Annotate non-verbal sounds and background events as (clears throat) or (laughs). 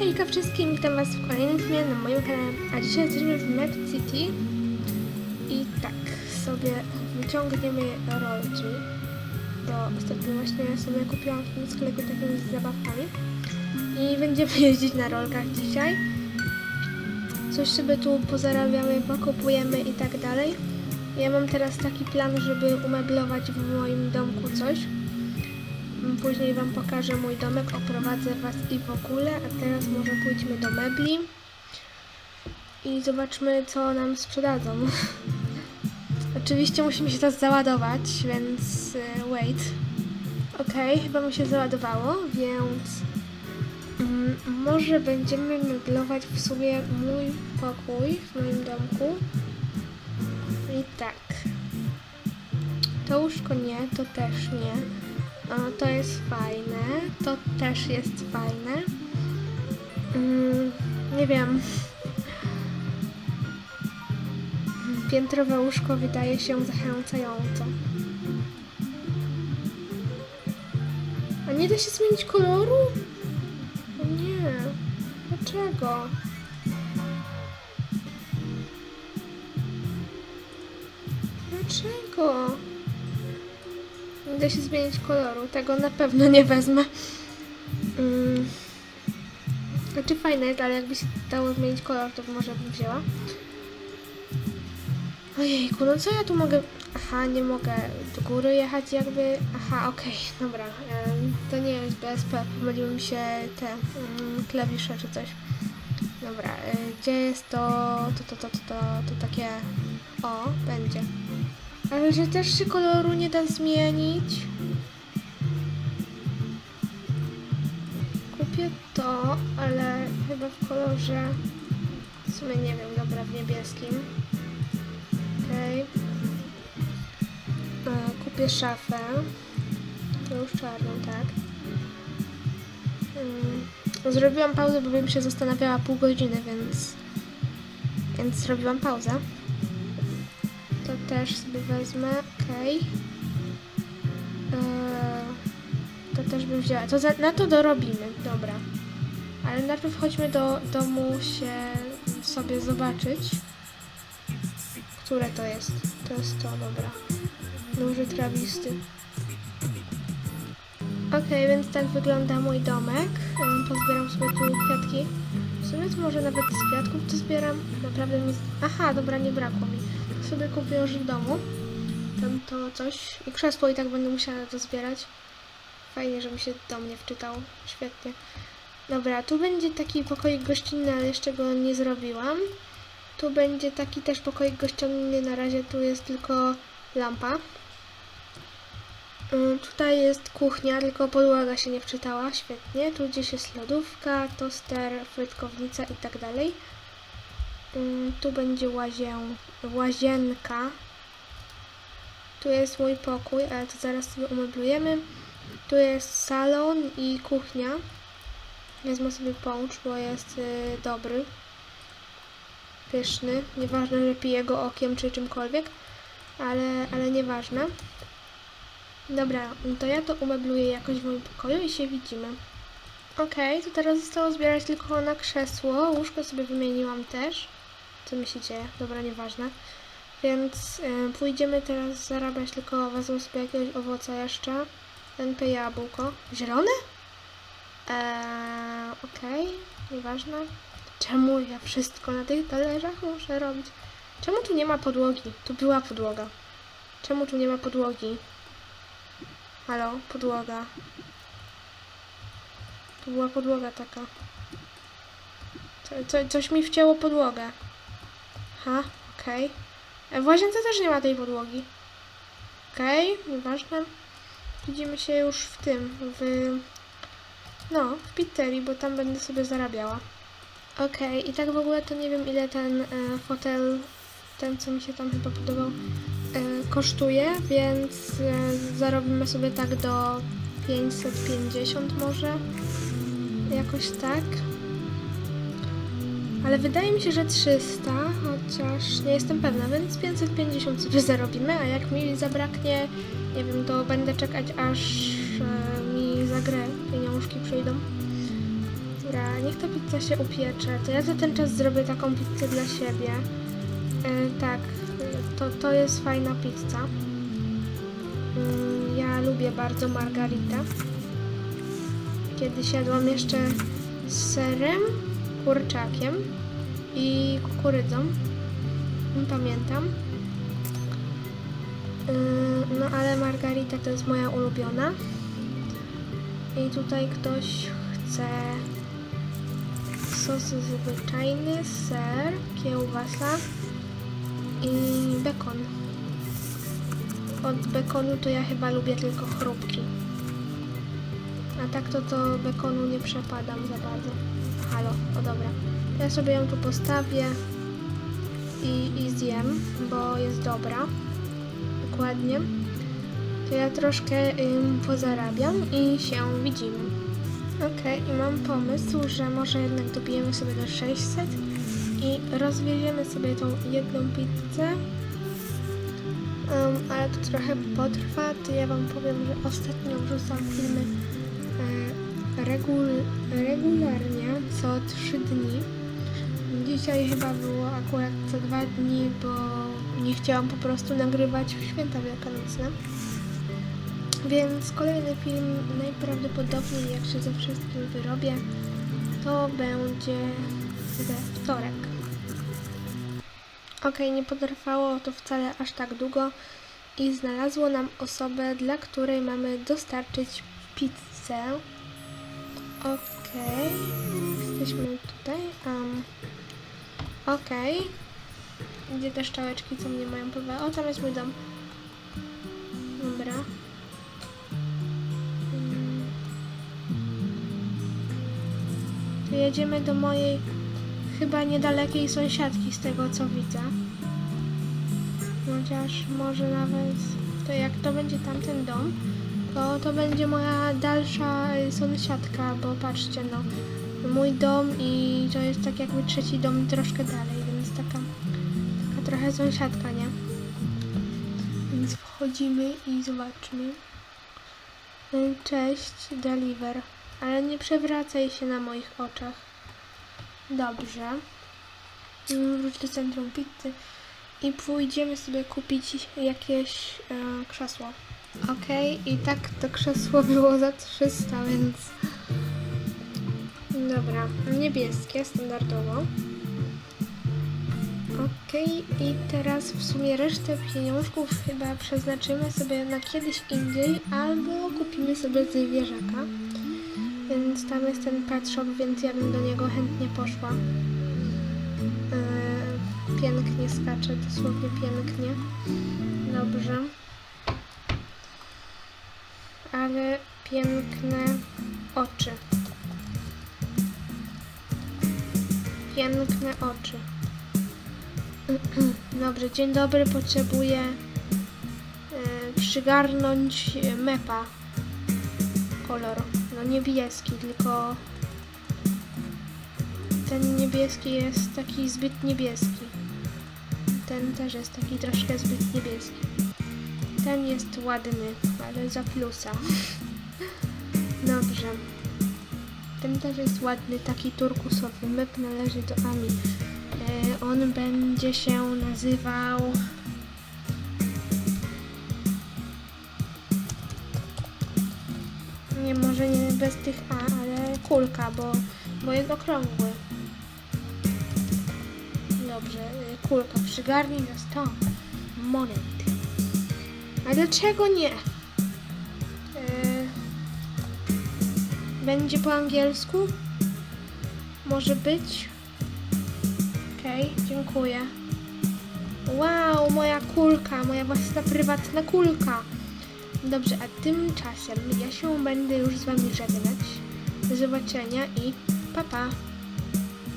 Hejka wszystkim, witam was w kolejnym filmie na moim kanale, a dzisiaj jesteśmy w Med City i tak sobie wyciągniemy rolki, bo ostatnio właśnie sobie kupiłam w tym sklepie takimi z zabawkami i będziemy (laughs) jeździć na rolkach dzisiaj. Coś sobie tu pozarabiamy, pokupujemy i tak dalej. Ja mam teraz taki plan, żeby umeblować w moim domku coś. Później Wam pokażę mój domek, oprowadzę Was i w ogóle, a teraz może pójdźmy do mebli i zobaczmy, co nam sprzedadzą. (laughs) Oczywiście musimy się to załadować, więc e, wait. Ok, chyba mi się załadowało, więc mm, może będziemy meblować w sumie mój pokój w moim domku. I tak. To łóżko nie, to też nie. To jest fajne. To też jest fajne. Mm, nie wiem. Piętrowe łóżko wydaje się zachęcająco. A nie da się zmienić koloru? O nie. Dlaczego? Dlaczego? Da się zmienić koloru. Tego na pewno nie wezmę. Mm. Znaczy fajne jest, ale jakby się dało zmienić kolor, to może bym wzięła. Ojejku, no co ja tu mogę... Aha, nie mogę do góry jechać jakby... Aha, okej, dobra. Em, to nie jest BSP, pomyliły mi się te mm, klawisze czy coś. Dobra, y, gdzie jest to... To, to, to, to, to, to takie... O, będzie. Ale że też się koloru nie da zmienić. Kupię to, ale chyba w kolorze. W sumie nie wiem, dobra, w niebieskim. Okej. E, Kupię szafę. To już czarną, tak. Mm, Zrobiłam pauzę, bo bym się zastanawiała pół godziny, więc. Więc zrobiłam pauzę. Też sobie wezmę, okej. Eee, To też bym wzięła. To za, na to dorobimy, dobra. Ale najpierw chodźmy do domu się sobie zobaczyć. Które to jest? To jest to, dobra. Duży trawisty. Okej, więc tak wygląda mój domek. Em, Pozbieram sobie tu kwiatki. W sumie to może nawet z kwiatków to zbieram. Naprawdę mi... Aha, dobra, nie brakło mi. Sobie kupię już w domu. Tam to coś. I krzesło i tak będę musiała to zbierać. Fajnie, że mi się do mnie wczytał. Świetnie. Dobra, tu będzie taki pokoik gościnny, ale jeszcze go nie zrobiłam. Tu będzie taki też pokoik gościnny. Na razie tu jest tylko lampa. Ym, Tutaj jest kuchnia, tylko podłoga się nie wczytała, świetnie. Tu gdzieś jest lodówka, toster, frytkownica i tak dalej. Ym, Tu będzie łazię, łazienka. Tu jest mój pokój, ale to zaraz sobie umeblujemy. Tu jest salon i kuchnia. Wezmę sobie połącz, bo jest y, dobry. Pyszny. Nieważne, że piję go okiem czy czymkolwiek, ale, ale nieważne. Dobra, no to ja to umebluję jakoś w moim pokoju i się widzimy. Okej, to teraz zostało zbierać tylko na krzesło. Łóżko sobie wymieniłam też. Co mi się dzieje? Dobra, nieważne. Więc y, pójdziemy teraz zarabiać, tylko wezmę sobie jakiegoś owoca jeszcze. NP jabłko. Zielone? Eee, okej, nieważne. Czemu ja wszystko na tych talerzach muszę robić? Czemu tu nie ma podłogi? Tu była podłoga. Czemu tu nie ma podłogi? Halo, podłoga. Tu była podłoga taka. Co, co, coś mi wcięło podłogę. Ha, okej. E, W łazience też nie ma tej podłogi. Okej, nieważne. Widzimy się już w tym, w... No, w pizzerii, bo tam będę sobie zarabiała. Okej, i tak w ogóle to nie wiem ile ten e, fotel, ten co mi się tam chyba podobał, e, kosztuje, więc e, zarobimy sobie tak do 550 może. Jakoś tak. Ale wydaje mi się, że 300, chociaż nie jestem pewna, więc 550 sobie zarobimy, a jak mi zabraknie, nie wiem, to będę czekać aż e, mi za grę pieniążki przyjdą. Dobra, niech ta pizza się upiecze. To ja za ten czas zrobię taką pizzę dla siebie. E, tak, e, to, to jest fajna pizza. Mm, ja lubię bardzo margaritę. Kiedyś jadłam jeszcze z serem, kurczakiem i kukurydzą. Pamiętam. Yy, No ale margarita to jest moja ulubiona. I tutaj ktoś chce sos zwyczajny, ser, kiełbasa i bekon. Od bekonu to ja chyba lubię tylko chrupki. A tak to to bekonu nie przepadam za bardzo. Halo, o dobra. Ja sobie ją tu postawię i, i zjem, bo jest dobra. Dokładnie. To ja troszkę ym, pozarabiam i się widzimy. Okej, i mam pomysł, że może jednak dobijemy sobie do 600 i rozwieziemy sobie tą jedną pizzę. Ym, ale to trochę potrwa, to ja wam powiem, że ostatnio wrzucam filmy e, regul, regularnie, co 3 dni. Dzisiaj chyba było akurat co dwa dni, bo nie chciałam po prostu nagrywać w święta wielkanocne. Więc kolejny film najprawdopodobniej, jak się ze wszystkim wyrobię, to będzie we wtorek. Okej, nie potrwało to wcale aż tak długo i znalazło nam osobę, dla której mamy dostarczyć pizzę. Okej, jesteśmy tutaj. Um, Okej. Gdzie te szczałeczki, co mnie mają pływać? O, tam jest mój dom. Dobra. Mm. To jedziemy do mojej chyba niedalekiej sąsiadki z tego co widzę. Chociaż może nawet to jak to będzie tamten dom, to to będzie moja dalsza sąsiadka, bo patrzcie no, mój dom i to jest tak jakby trzeci dom troszkę dalej, więc taka, taka trochę sąsiadka, nie? Więc wchodzimy i zobaczmy. Y, Cześć, deliver. Ale nie przewracaj się na moich oczach. Dobrze. Mm, Wróć do centrum pizzy i pójdziemy sobie kupić jakieś e, krzesło. Okej, i tak to krzesło było za 300, więc... Dobra, niebieskie standardowo. Okej, i teraz w sumie resztę pieniążków chyba przeznaczymy sobie na kiedyś indziej, albo kupimy sobie zwierzaka. Więc tam jest ten pet shop, więc ja bym do niego chętnie poszła. Yy, pięknie skacze, dosłownie pięknie. Dobrze. Ale piękne oczy. Piękne oczy. (clears throat) Dobrze, dzień dobry, potrzebuję yy, przygarnąć mepa. Kolor. No niebieski, tylko ten niebieski jest taki zbyt niebieski. Ten też jest taki troszkę zbyt niebieski. Ten jest ładny, ale za plusa. (laughs) Dobrze. Ten też jest ładny, taki turkusowy. Mep należy do Ami. E, on będzie się nazywał... Nie, może nie bez tych A, ale kulka, bo, bo jest okrągły. Dobrze, y, kulka, przygarnij na 100 monet. A dlaczego nie? Będzie po angielsku? Może być? Okej, dziękuję. Wow, moja kulka, moja własna prywatna kulka. Dobrze, a tymczasem ja się będę już z Wami żegnać. Do zobaczenia i pa pa!